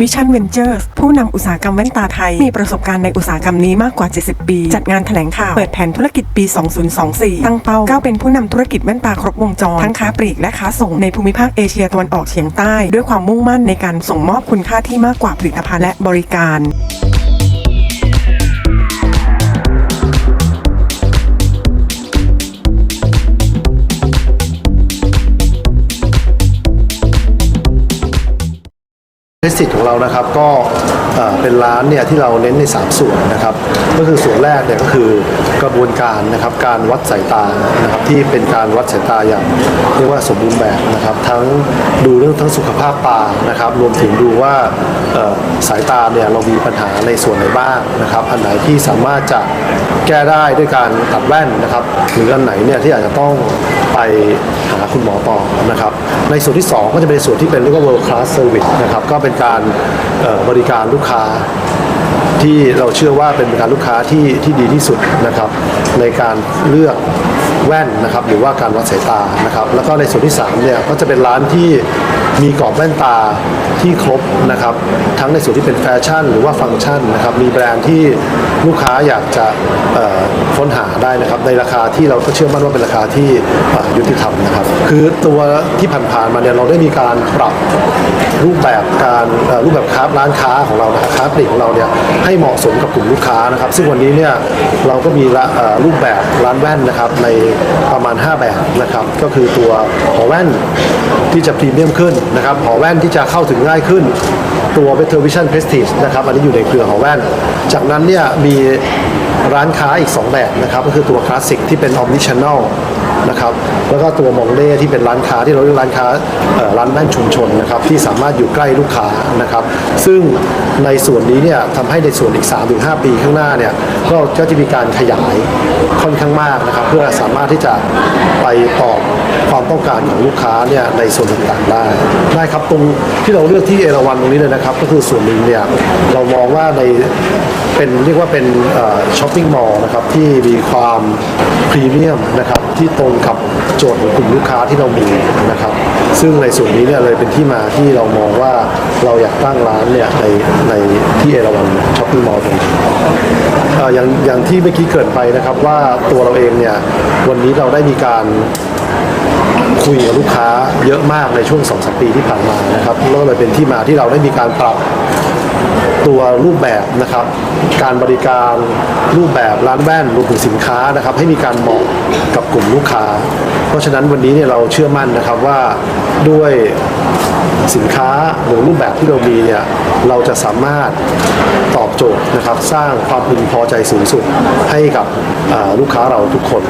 วิชั่นเวนเจอร์ผู้นำอุตสาหกรรมแว่นตาไทย มีประสบการณ์ในอุตสาหกรรมนี้มากกว่า 70 ปี จัดงานแถลงข่าว เปิดแผนธุรกิจปี 2024 ตั้งเป้าก้าวเป็นผู้นำธุรกิจแว่นตาครบวงจร ทั้งค้าปลีกและค้าส่งในภูมิภาคเอเชียตะวันออกเฉียงใต้ ด้วยความมุ่งมั่นในการส่งมอบคุณค่าที่มากกว่าผลิตภัณฑ์และบริการ เทสติของเรานะครับก็เป็นร้านเนี่ยที่เราเน้นใน 3 ส่วนนะครับ ก็คือส่วนแรกเนี่ยก็คือกระบวนการนะครับการวัดสายตานะครับที่เป็นการวัดสายตาอย่างเรียกว่าสมบูรณ์แบบนะครับทั้งดูเรื่องทั้งสุขภาพตานะครับ รวมถึงดูว่าสายตาเนี่ยเรามีปัญหาในส่วนไหนบ้างนะครับ อันไหนที่สามารถจะแก้ได้ด้วยการตัดแว่นนะครับ หรืออันไหนเนี่ยที่อาจจะต้อง ไปหาคุณหมอต่อนะครับ ในส่วนที่ 2 ก็จะเป็นส่วนที่เป็นเรียกว่า world class service นะครับ ก็เป็นการบริการลูกค้าที่เราเชื่อว่าเป็นบริการลูกค้าที่ที่ดีที่สุดนะครับ ในการเลือก แว่นนะครับหรือว่าการวัดสายตานะครับแล้วก็ในส่วนที่3เนี่ยก็จะเป็นร้านที่มีกรอบแว่นตาที่ครบนะครับทั้งในส่วนที่เป็นแฟชั่น หรือว่าฟังก์ชันนะครับมีแบรนด์ที่ลูกค้าอยากจะค้นหาได้นะครับในราคาที่เราก็เชื่อมั่นว่าเป็นราคาที่ยุติธรรมนะครับ คือตัวที่ผ่านๆมาเนี่ยเราได้มีการปรับรูปแบบการรูปแบบค้าร้านค้าของเรานะครับค้าปลีกของเราเนี่ยให้เหมาะสมกับกลุ่มลูกค้านะครับ ซึ่งวันนี้เนี่ยเราก็มีรูปแบบร้านแว่นนะครับในประมาณ 5 แบบนะครับ ก็คือตัวหอแว่นที่จะพรีเมียมขึ้นนะครับหอแว่นที่จะเข้าถึงง่ายขึ้น ตัว Better Vision Prestige นะครับอันนี้อยู่ในเครือหอแว่น จากนั้นเนี่ยมีร้านค้าอีก 2 แบบนะครับ ก็คือตัวคลาสสิกที่เป็น Omni Channel นะครับแล้วก็ตัวมองเล่ที่เป็นร้านค้าที่เราเรียกร้านค้าร้านแว่นชุมชนนะครับที่สามารถอยู่ใกล้ลูกค้านะครับ ซึ่งในส่วนนี้เนี่ยทำให้ในส่วนอีก 3-5 ปีข้างหน้าเนี่ยก็ก็จะมีการขยายค่อนข้างมากนะครับ เพื่อสามารถที่จะไปตอบความต้องการของลูกค้าเนี่ยในส่วนต่างๆได้ได้ครับตรงที่เราเลือกที่เอราวันตรงนี้เลยนะครับ ก็คือส่วนหนึ่งเนี่ยเรามองว่าใน เป็นเรียกว่าเป็นช้อปปิ้งมอลล์นะครับที่มีความพรีเมียมนะครับที่ตรงกับโจทย์ของกลุ่มลูกค้าที่เรามีนะครับ ซึ่งในส่วนนี้เนี่ยเลยเป็นที่มาที่เรามองว่าเราอยากตั้งร้านเนี่ยในในที่เอราวันช้อปปิ้งมอลล์ตรงนี้เอ่อย่างอย่างที่เมื่อกี้เกิดไปนะครับว่าตัวเราเองเนี่ยวันนี้เราได้มีการคุยกับลูกค้าเยอะมากในช่วง2อสปีที่ผ่านมานะครับแล้วก็เลยเป็นที่มาที่เราได้มีการปรับ ตัวรูปแบบนะครับ การบริการรูปแบบร้านแว่นรวมถึงสินค้านะครับ ให้มีการเหมาะกับกลุ่มลูกค้า เพราะฉะนั้นวันนี้เนี่ยเราเชื่อมั่นนะครับว่าด้วยสินค้าหรือรูปแบบที่เรามีเนี่ยเราจะสามารถตอบโจทย์นะครับ สร้างความพึงพอใจสูงสุดให้กับลูกค้าเราทุกคน